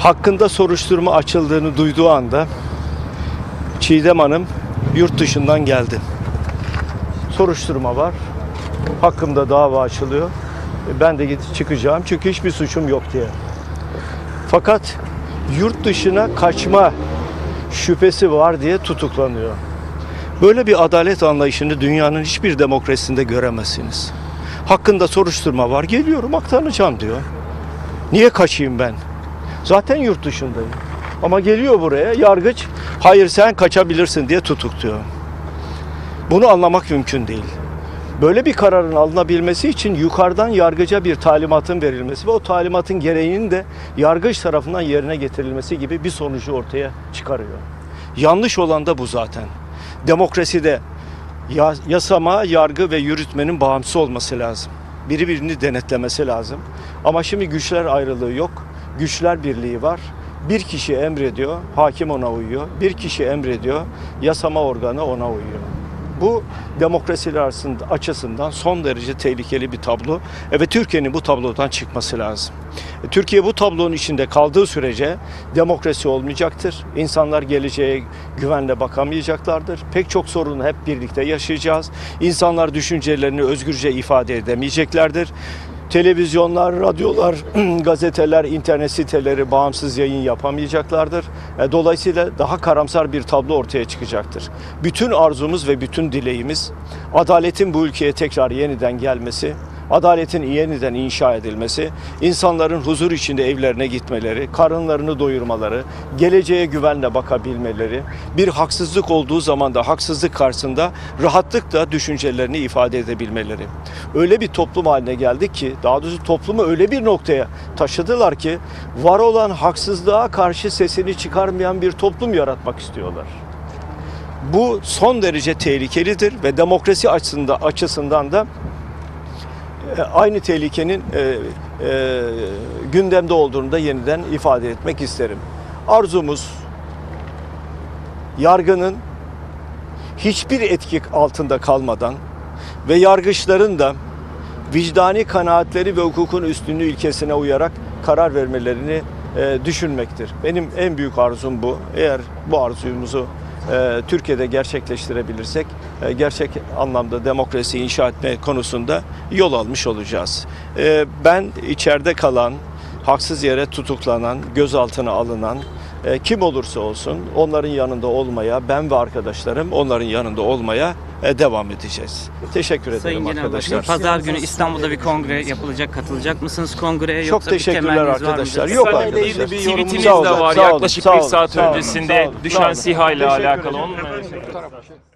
hakkında soruşturma açıldığını duyduğu anda Çiğdem Hanım yurt dışından geldi. Soruşturma var. Hakkımda dava açılıyor. E, Ben de gidip çıkacağım çünkü hiçbir suçum yok diye. Fakat yurt dışına kaçma şüphesi var diye tutuklanıyor. Böyle bir adalet anlayışını dünyanın hiçbir demokrasisinde göremezsiniz. Hakkında soruşturma var, geliyorum aktaracağım diyor. Niye kaçayım ben? Zaten yurt dışındayım. Ama geliyor buraya yargıç, hayır sen kaçabilirsin diye tutukluyor. Bunu anlamak mümkün değil. Böyle bir kararın alınabilmesi için yukarıdan yargıca bir talimatın verilmesi ve o talimatın gereğinin de yargıç tarafından yerine getirilmesi gibi bir sonucu ortaya çıkarıyor. Yanlış olan da bu zaten. Demokraside ya- yasama, yargı ve yürütmenin bağımsız olması lazım. Biri birini denetlemesi lazım. Ama şimdi güçler ayrılığı yok. Güçler birliği var. Bir kişi emrediyor, hakim ona uyuyor. Bir kişi emrediyor, yasama organı ona uyuyor. Bu demokrasiler açısından son derece tehlikeli bir tablo. E, Ve Türkiye'nin bu tablodan çıkması lazım. E, Türkiye bu tablonun içinde kaldığı sürece demokrasi olmayacaktır. İnsanlar geleceğe güvenle bakamayacaklardır. Pek çok sorunu hep birlikte yaşayacağız. İnsanlar düşüncelerini özgürce ifade edemeyeceklerdir. Televizyonlar, radyolar, gazeteler, internet siteleri bağımsız yayın yapamayacaklardır. E, Dolayısıyla daha karamsar bir tablo ortaya çıkacaktır. Bütün arzumuz ve bütün dileğimiz adaletin bu ülkeye tekrar yeniden gelmesi, adaletin yeniden inşa edilmesi, insanların huzur içinde evlerine gitmeleri, karınlarını doyurmaları, geleceğe güvenle bakabilmeleri, bir haksızlık olduğu zaman da haksızlık karşısında rahatlıkla düşüncelerini ifade edebilmeleri. Öyle bir toplum haline geldik ki, daha doğrusu toplumu öyle bir noktaya taşıdılar ki, var olan haksızlığa karşı sesini çıkarmayan bir toplum yaratmak istiyorlar. Bu son derece tehlikelidir ve demokrasi açısında, açısından da aynı tehlikenin e, e, gündemde olduğunu da yeniden ifade etmek isterim. Arzumuz yargının hiçbir etki altında kalmadan ve yargıçların da vicdani kanaatleri ve hukukun üstünlüğü ilkesine uyarak karar vermelerini e, düşünmektir. Benim en büyük arzum bu. Eğer bu arzumuzu e, Türkiye'de gerçekleştirebilirsek e, gerçek anlamda demokrasi inşa etme konusunda yol almış olacağız. E, ben içeride kalan, haksız yere tutuklanan, gözaltına alınan e, kim olursa olsun onların yanında olmaya, ben ve arkadaşlarım onların yanında olmaya e, devam edeceğiz. Teşekkür ederim Sayın Genel arkadaşlar. Başkanım, Pazar günü İstanbul'da bir kongre yapılacak. Katılacak mısınız kongreye? Çok Yoksa bir teşekkürler var arkadaşlar. Yok arkadaşlar. ilgili bir tweetiniz de var yaklaşık bir saat öncesinde düşen olun. SİHA ile alakalı ederim. onu merak ediyorum.